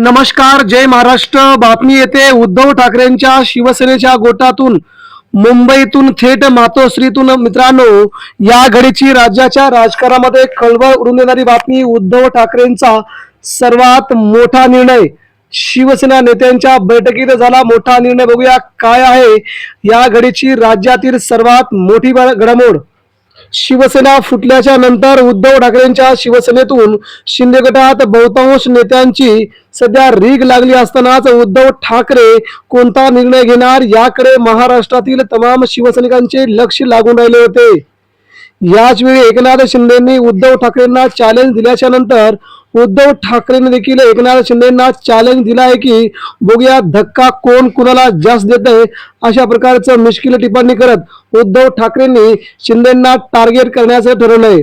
नमस्कार जय महाराष्ट्र. बातमी येते उद्धव ठाकरेंच्या शिवसेनेच्या गोटातून मुंबईतून थेट मातोश्रीतून. मित्रांनो या घडीची राज्याच्या राजकारणामध्ये खळबळ उडून देणारी बातमी उद्धव ठाकरेंचा सर्वात मोठा निर्णय. शिवसेना नेत्यांच्या बैठकीत झाला मोठा निर्णय. बघूया काय आहे या घडीची राज्यातील सर्वात मोठी घडामोड. शिवसेना फुटल्याच्या नंतर उद्धव ठाकरेंच्या शिवसेनेतून शिंदे गटात बहुतांश नेत्यांची सध्या रीग लागली असतानाच उद्धव ठाकरे कोणता निर्णय घेणार याकडे महाराष्ट्रातील तमाम शिवसैनिकांचे लक्ष लागून राहिले होते. याच वेळी एकनाथ शिंदेंनी उद्धव ठाकरेंना चॅलेंज दिल्याच्या नंतर उद्धव ठाकरेंनी देखील एकनाथ शिंदेंना चॅलेंज दिला आहे की बघूया धक्का कोण कुणाला जास्त देत आहे अशा प्रकारचं मिश्किल टिप्पणी करत उद्धव ठाकरेंनी शिंदेंना टार्गेट करण्याचं ठरवलंय.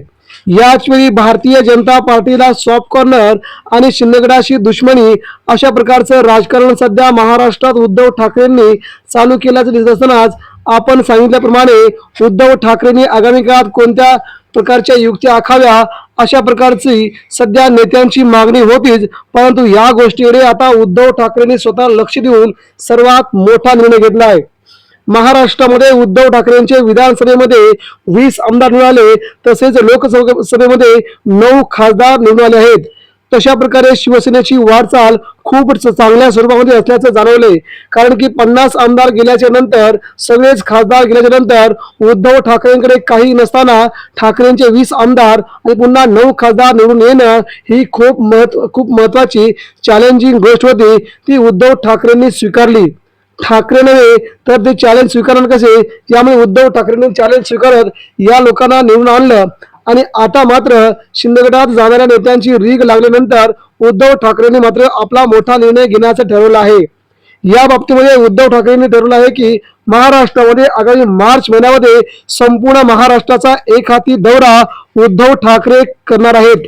याचवेळी भारतीय जनता पार्टीला सॉफ्ट कॉर्नर आणि शिंदेगडाशी दुश्मनी अशा प्रकारचं राजकारण सध्या महाराष्ट्रात उद्धव ठाकरेंनी चालू केल्याचं दिसत असतानाच आपण सांगितल्याप्रमाणे उद्धव ठाकरेंनी आगामी काळात कोणत्या प्रकारच्या युक्त्या आखाव्या अशा प्रकारची सध्या नेत्यांची मागणी होतीच. परंतु या गोष्टीकडे आता उद्धव ठाकरेंनी स्वतः लक्ष देऊन सर्वात मोठा निर्णय घेतला आहे. महाराष्ट्रामध्ये उद्धव ठाकरेंचे विधानसभेमध्ये वीस आमदार निवडून तसेच लोकसभेमध्ये नऊ खासदार निवडून आले आहेत. तशा प्रकारे शिवसेनेची वाटचाल खूप चांगल्या स्वरूपामध्ये असल्याचं जाणवले कारण की पन्नास आमदार गेल्याच्यानंतर सगळेच खासदार गेल्याच्यानंतर उद्धव ठाकरेंकडे काही नसताना ठाकरेंचे वीस आमदार आणि पुन्हा नऊ खासदार निवडून येणं ही खूप महत्त्व खूप महत्वाची चॅलेंजिंग गोष्ट होती. ती उद्धव ठाकरेंनी स्वीकारली. ठाकरे नव्हे तर ते चॅलेंज स्वीकारण कसे? यामुळे उद्धव ठाकरेंनी चॅलेंज स्वीकारत या लोकांना निवडून आणलं. आणि आता मात्र शिंदे गटात जाणाऱ्या नेत्यांची रीग लागल्यानंतर उद्धव ठाकरेंनी मात्र आपला मोठा निर्णय घेण्याचं ठरवलं आहे. या बाबतीमध्ये उद्धव ठाकरेंनी ठरवलं आहे की महाराष्ट्रामध्ये आगामी मार्च महिन्यामध्ये संपूर्ण महाराष्ट्राचा एक हाती दौरा उद्धव ठाकरे करणार आहेत.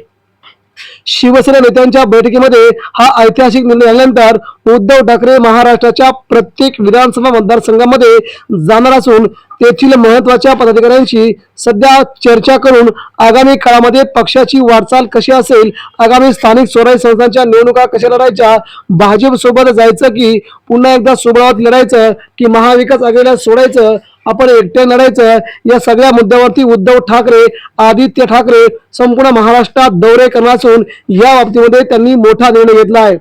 शिवसेना नेत्यांच्या बैठकीमध्ये हा ऐतिहासिक निर्णय झाल्यानंतर उद्धव ठाकरे महाराष्ट्राच्या प्रत्येक विधानसभा मतदारसंघामध्ये जाणार असून तेथील महत्त्वाच्या पदाधिकाऱ्यांशी सध्या चर्चा करून आगामी काळामध्ये पक्षाची वाटचाल कशी असेल आगामी स्थानिक स्वराज्य संस्थांच्या निवडणुका कशा लढायच्या भाजप सोबत जायचं की पुन्हा एकदा सोबत लढायचं की महाविकास आघाडीला सोडायचं आपण एकटे लढायचं. या सगळ्या मुद्द्यावरती उद्धव ठाकरे आदित्य ठाकरे संपूर्ण महाराष्ट्रात दौरे करणार असून या बाबतीमध्ये त्यांनी मोठा निर्णय घेतला आहे.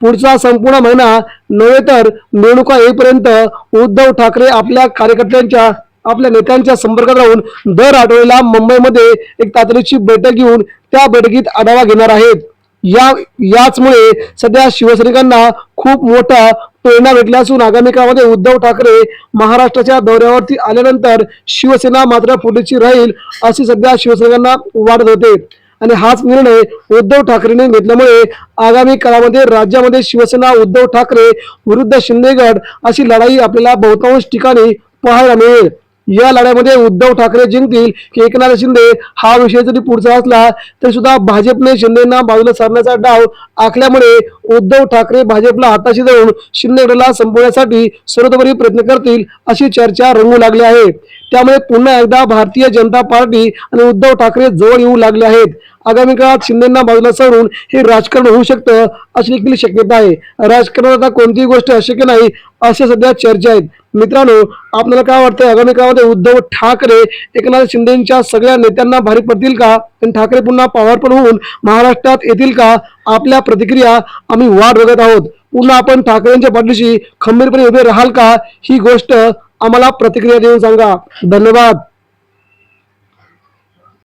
पुढचा संपूर्ण महिना नव्हे तर निवडणुका येईपर्यंत उद्धव ठाकरे आपल्या कार्यकर्त्यांच्या आपल्या नेत्यांच्या संपर्कात राहून दर आठवड्याला मुंबईमध्ये एक तातडीची बैठक घेऊन त्या बैठकीत आढावा घेणार आहेत. या याचमुळे सध्या शिवसैनिकांना खूप मोठा प्रेरणा भेटला असून आगामी काळामध्ये उद्धव ठाकरे महाराष्ट्राच्या दौऱ्यावरती आल्यानंतर शिवसेना मात्र पुढेची राहील अशी सध्या शिवसैनिकांना वाटत होते आणि हाच निर्णय उद्धव ठाकरेने घेतल्यामुळे आगामी काळामध्ये राज्यामध्ये शिवसेना उद्धव ठाकरे विरुद्ध शिंदेगड अशी लढाई आपल्याला बहुतांश ठिकाणी पाहायला मिळेल. या लढ्यामध्ये उद्धव ठाकरे जिंकतील की एकनाथ शिंदे हा विषय जरी पुढचा असला तरी सुद्धा भाजपने शिंदेना बाजूला सारण्याचा डाव आखल्यामुळे उद्धव ठाकरे भाजपला हाताशी जाऊन शिंदेगडला संपवण्यासाठी सर्वतोपरी प्रयत्न करतील अशी चर्चा रंगू लागली आहे. त्यामुळे पुन्हा एकदा भारतीय जनता पार्टी आणि उद्धव ठाकरे जवळ येऊ लागले आहेत. आगामी काळात शिंदेना बाजूला सारून हे राजकारण होऊ शकतं अशी देखील शक्यता आहे. राजकारणात आता कोणतीही गोष्ट अशक्य नाही अशा सध्या चर्चा आहेत. मित्रांनो आपल्याला काय वाटतं आगामी काळामध्ये उद्धव ठाकरे एकनाथ शिंदेच्या सगळ्या नेत्यांना भारी पडतील का? आणि ठाकरे पुन्हा पॉवरफुल होऊन महाराष्ट्रात येतील का? आपल्या प्रतिक्रिया आम्ही वाट बघत आहोत. पुन्हा आपण ठाकरेंच्या पाठीशी खंबीरपणे उभे राहाल का? ही गोष्ट आम्हाला प्रतिक्रिया देऊन सांगा. धन्यवाद.